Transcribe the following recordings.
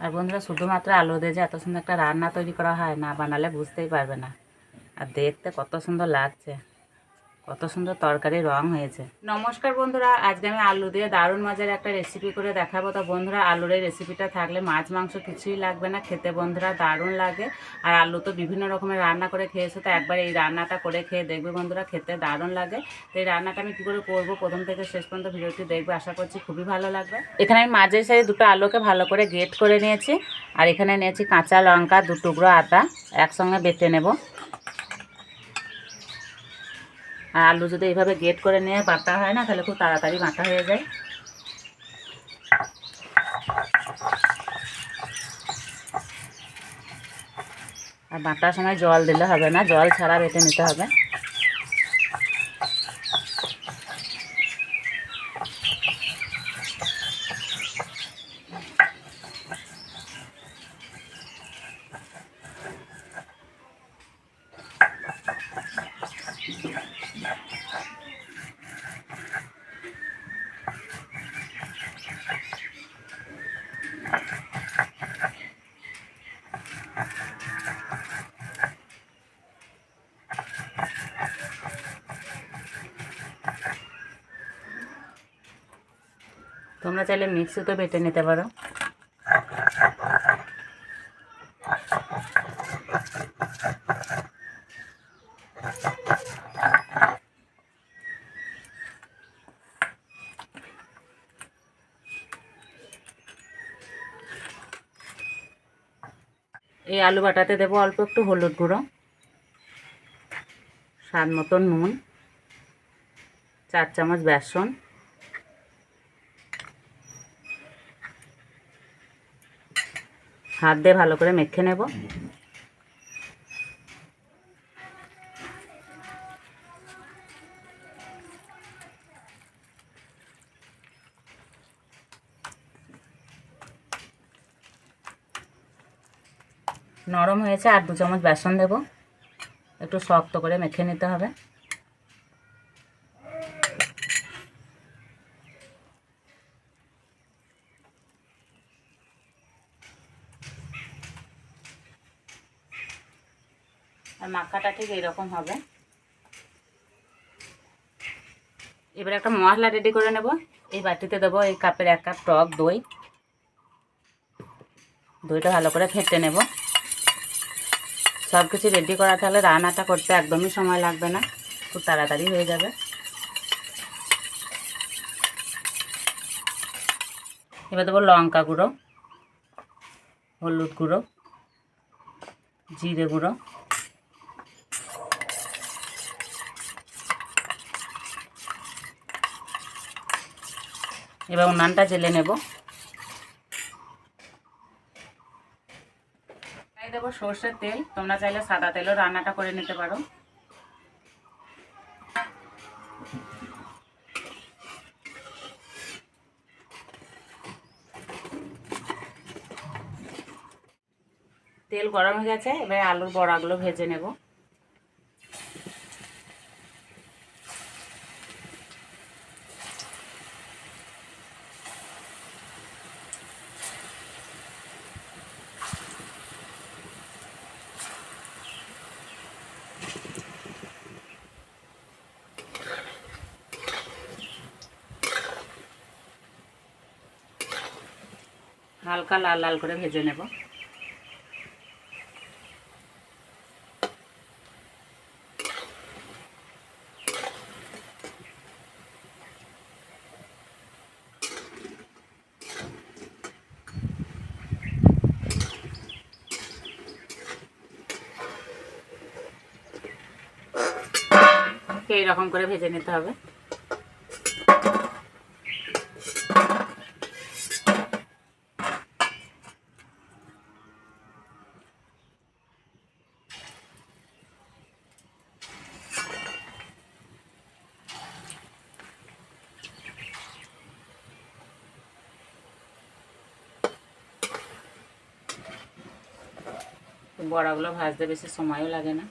আর বন্ধুরা, শুধুমাত্র আলু দিয়ে যে এত সুন্দর একটা রান্না তৈরি করা হয় না, বানালে বুঝতেই পারবে না। আর দেখতে কত সুন্দর লাগছে। কত সুন্দর তরকারি রং হয়েছে। নমস্কার বন্ধুরা, আজকে আমি আলু দিয়ে দারুণ মজার একটা রেসিপি করে দেখাবো। তো বন্ধুরা, আলুর এই রেসিপিটা থাকলে মাছ, মাংস কিছুই লাগবে না, খেতে বন্ধুরা দারুণ লাগে। আর আলু তো বিভিন্ন রকমের রান্না করে খেয়েছো, তো একবার এই রান্নাটা করে খেয়ে দেখবে বন্ধুরা, খেতে দারুণ লাগে। তো এই রান্নাটা আমি কী করে করব? প্রথম থেকে শেষ পর্যন্ত ভিডিওটি দেখবে, আশা করছি খুবই ভালো লাগবে। এখানে আমি মাঝের সাইডে দুটো আলুকে ভালো করে গেট করে নিয়েছি। আর এখানে নিয়েছি কাঁচা লঙ্কা, দু টুকরো আদা, একসঙ্গে বেটে নেব। আর আলু যদি এইভাবে গেট করে নিয়ে বাটা হয় না, তাহলে খুব তাড়াতাড়ি বাটা হয়ে যায়। আর বাটার সময় জল দিলে হবে না, জল ছাড়া বেটে নিতে হবে। তোমরা চাইলে মিক্সিতে বেটে নিতে পারো। এই আলু বাটাতে দেবো অল্প একটু হলুদ গুঁড়ো, স্বাদ মতন নুন, চার চামচ বেসন। হাত দিয়ে ভালো করে মেখে নেব। নরম হয়েছে, আর দু চামচ বেসন দেব। একটু শক্ত করে মেখে নিতে হবে। আর মাখাটা ঠিক এইরকম হবে। এবার একটা মশলা রেডি করে নেব। এই বাটিতে দেবো এই কাপের এক কাপ টক দই। দইটা ভালো করে ফেটে নেব। সব কিছু রেডি করা তাহলে রান্নাটা করতে একদমই সময় লাগবে না। খুব তাড়াতাড়ি হয়ে যাবে। এবার দেবো লঙ্কা গুঁড়ো, হলুদ গুঁড়ো, জিরে গুঁড়ো। এবার নানটা জেলে নেব। তাই দেবো সর্ষের তেল। তোমরা চাইলে সাদা তেলও রান্নাটা করে নিতে পারো। তেল গরম হয়ে গেছে, এবার আলুর বড়াগুলো ভেজে নেব। হালকা লাল লাল করে ভেজে নেব। এইরকম করে ভেজে নিতে হবে। বড়াগুলো ভাজতে বেশি সময়ও লাগে না।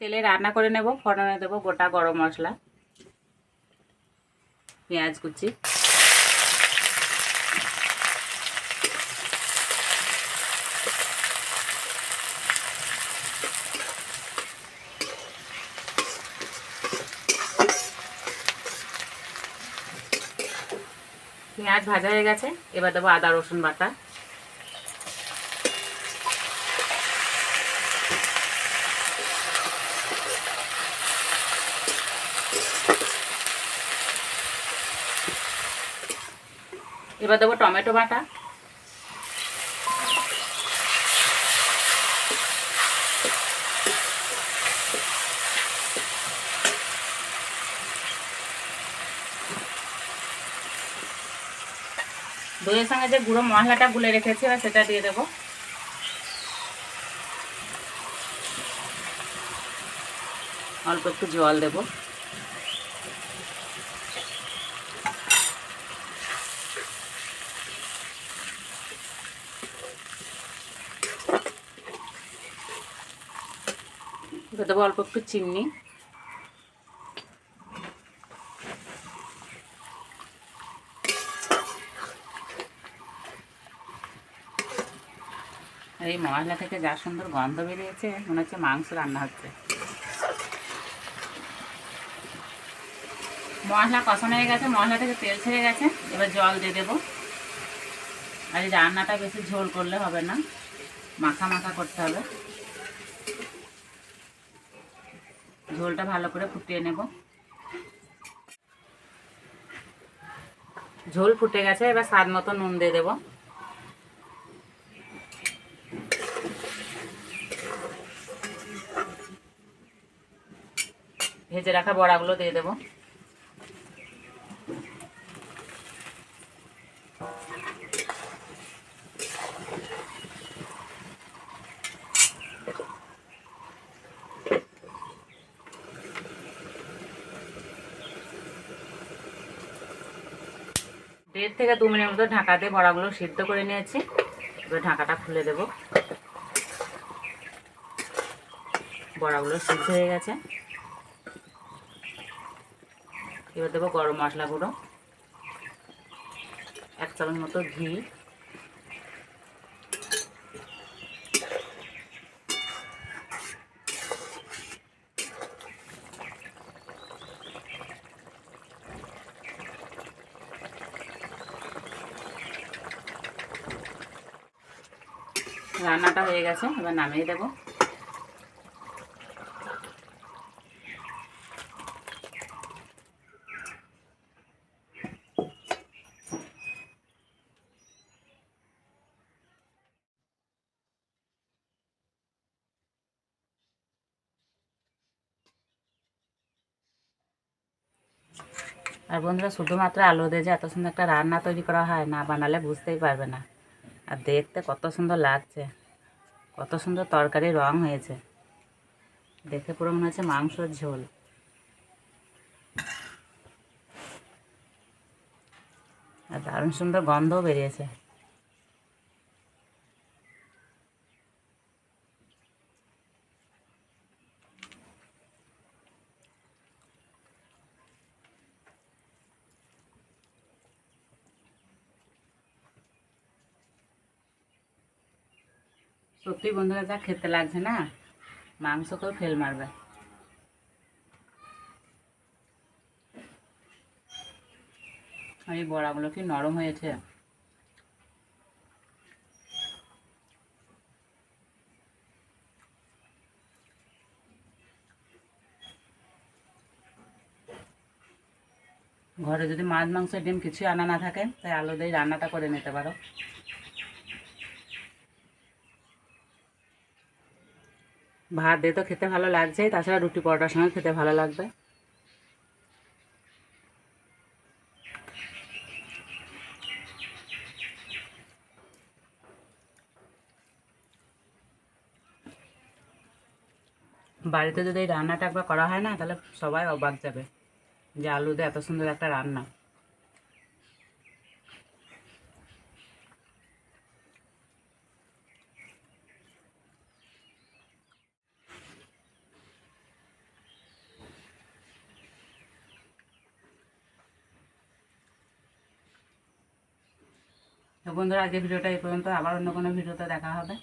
তেলে রান্না করে নেব, ফোড়নে দেবো গোটা গরম মশলা, পেঁয়াজ কুচি। পেঁয়াজ ভাজা হয়ে গেছে এবার দেবো আদা রসুন বাটা। এবার দেবো টমেটো বাটা। দইয়ের সঙ্গে যে গুঁড়ো মশলাটা গুলে রেখেছি, এবার সেটা দিয়ে দেবো। অল্প একটু জল দেবো। দেবো অল্প একটু চিনি এই মশলা থেকে যা সুন্দর গন্ধ বেরিয়েছে, মনে হচ্ছে মাংস রান্না হচ্ছে। মশলা কষানো হয়ে গেছে মশলা থেকে তেল ছেড়ে গেছে, এবার জল দিয়ে দেবো। আর এই রান্নাটা বেশি ঝোল করলে হবে না, মাখা মাখা করতে হবে। ঝোলটা ভালো করে ফুটিয়ে নেব। ঝোল ফুটে গেছে, এবার স্বাদ মতো নুন দিয়ে দেবো। ভেজে রাখা বড়াগুলো দিয়ে দেবো। দেড় থেকে দু মিনিট মতো ঢাকা দিয়ে বড়াগুলো সিদ্ধ করে নিয়েছি। এবার ঢাকাটা খুলে দেব। বড়াগুলো সিদ্ধ হয়ে গেছে। এবার দেবো গরম মশলা গুঁড়ো। এক চামচ মতো ঘি। রান্নাটা হয়ে গেছে, এবার নামিয়ে দেবো। আর বন্ধুরা, শুধুমাত্র আলু দিয়ে যে এত সুন্দর একটা রান্না তৈরি করা হয় না বানালে বুঝতেই পারবে না। আর দেখতে কত সুন্দর লাগছে, কত সুন্দর তরকারি রং হয়েছে। দেখে পুরো মনে হচ্ছে মাংসর ঝোল। আর দারুণ সুন্দর গন্ধও বেরিয়েছে। সত্যি বন্ধুরা, যা খেতে লাগছে না মাংসকেও ফেল মারবে। এই বড়াগুলো কি নরম হয়েছে? ঘরে যদি মাছ, মাংস, ডিম কিছু আনা না থাকে, তাই আলু দিয়ে রান্নাটা করে নিতে পারো। ভাত দিয়ে তো খেতে ভালো লাগছে, তাছাড়া রুটি পরোটার সঙ্গে খেতে ভালো লাগবে। বাড়িতে যদি এই রান্নাটা একবার করা হয় না, তাহলে সবাই অবাক যাবে যে আলু দিয়ে এত সুন্দর একটা রান্না। তো বন্ধুরা আজকে ভিডিওটা এই পর্যন্ত। আবার অন্য কোনো ভিডিওতে দেখা হবে।